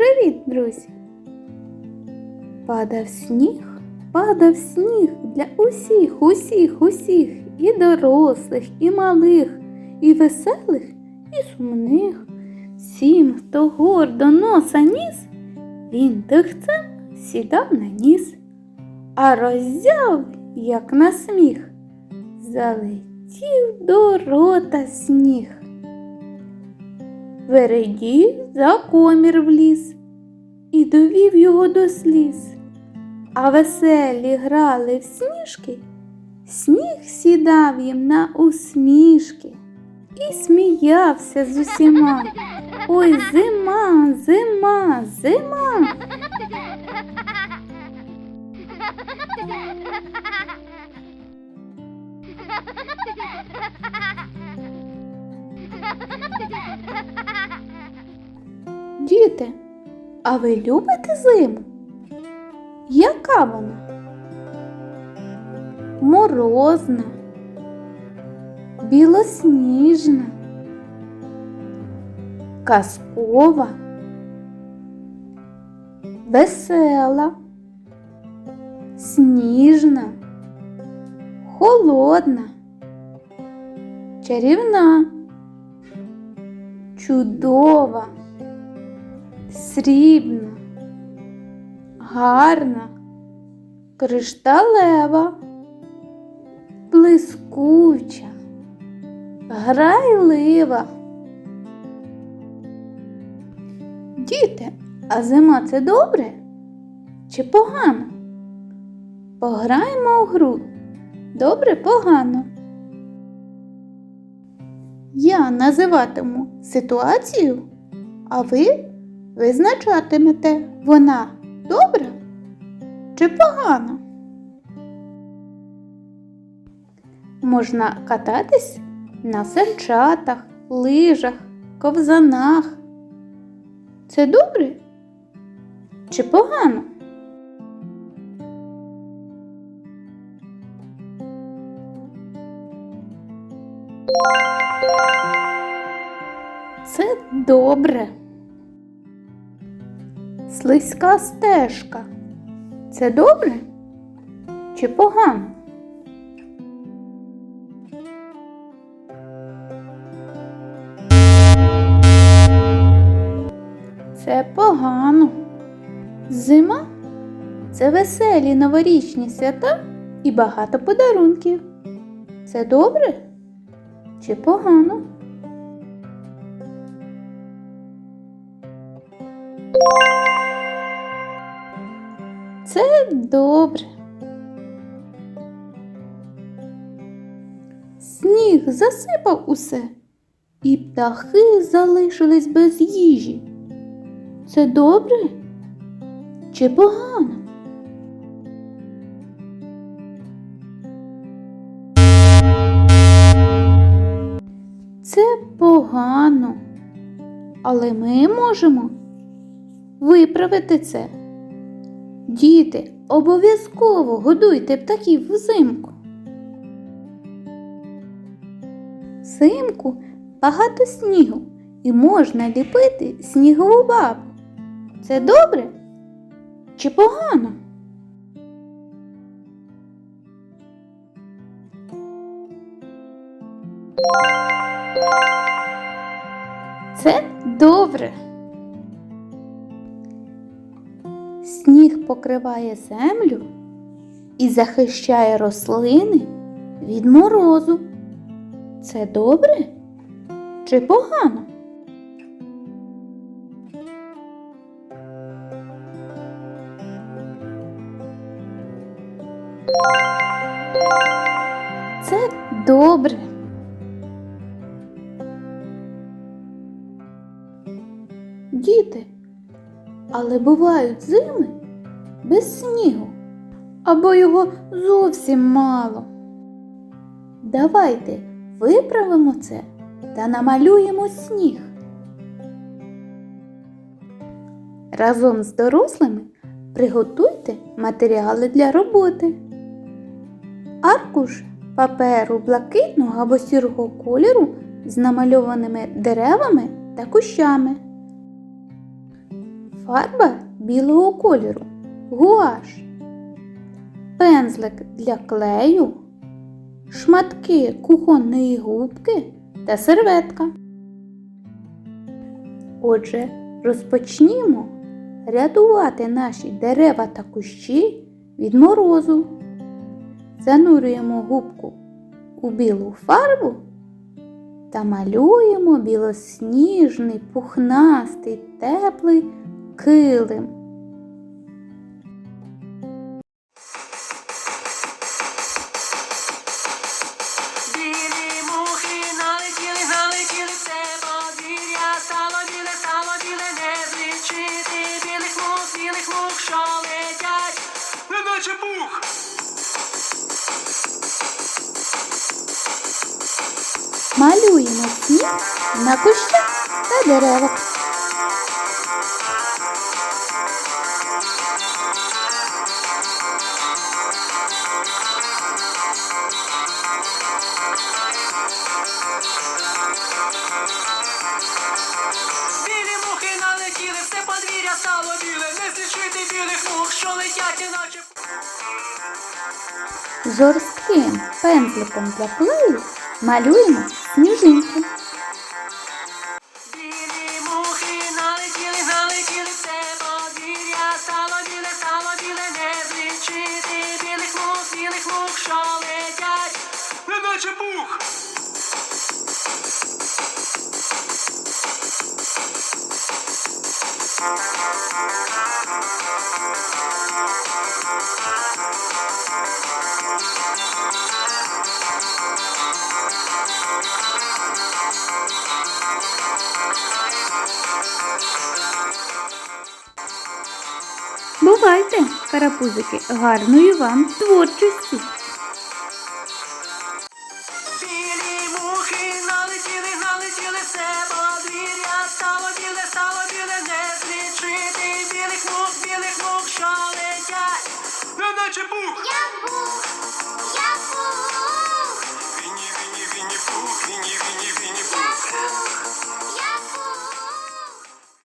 Привіт, друзі! Падав сніг, падав сніг для усіх, усіх, усіх, і дорослих, і малих, і веселих, і сумних. Всім, хто гордо носа ніс, він дихцем сідав на ніс, а роззяв, як на сміх, залетів до рота сніг. Вередій за комір вліз і довів його до сліз. А веселі грали в сніжки, сніг сідав їм на усмішки і сміявся з усіма. Ой, зима, зима, зима. Діти, а ви любите зиму? Яка вона? Морозна, білосніжна, казкова, весела, сніжна, холодна, чарівна, чудова срібна, гарна, кришталева, блискуча, грайлива. Діти, а зима це добре чи погано? Пограємо у гру. Добре, погано. Я називатиму ситуацію, а ви визначатимете, вона добра чи погана. Можна кататись на санчатах, лижах, ковзанах. Це добре чи погано? Це добре. Слизька стежка. Це добре чи погано? Це погано. Зима це веселі новорічні свята і багато подарунків. Це добре чи погано? Це добре. Сніг засипав усе, і птахи залишились без їжі. Це добре чи погано? Це погано, але ми можемо виправити це. Діти, обов'язково годуйте птахів взимку. Взимку багато снігу і можна ліпити снігову бабу. Це добре чи погано? Це добре. Сніг покриває землю і захищає рослини від морозу. Це добре чи погано? Це добре. Діти, але бувають зими без снігу або його зовсім мало. Давайте виправимо це та намалюємо сніг. Разом з дорослими приготуйте матеріали для роботи. Аркуш паперу блакитного або сірого кольору з намальованими деревами та кущами фарба білого кольору, гуаш, пензлик для клею, шматки кухонної губки та серветка. Отже, розпочнімо рятувати наші дерева та кущі від морозу. Занурюємо губку у білу фарбу та малюємо білосніжний, пухнастий, теплий килим. Малюємо сніг на кущах та деревах. Білих мух, що летять, іначе Жорстким пензликом для клею малюємо сніжинки. Білі мухи налетіли, налетіли в стало біле, стало біле, не злічити білих мух, білих мух, що летять, неначе пух. Бувайте, карапузики, гарної вам творчості! Білі мухи налетіли, налетіли все подвір'я, стало біле, стало біле, не злічити білих мух, білих мух, що летять, неначе бух! Я був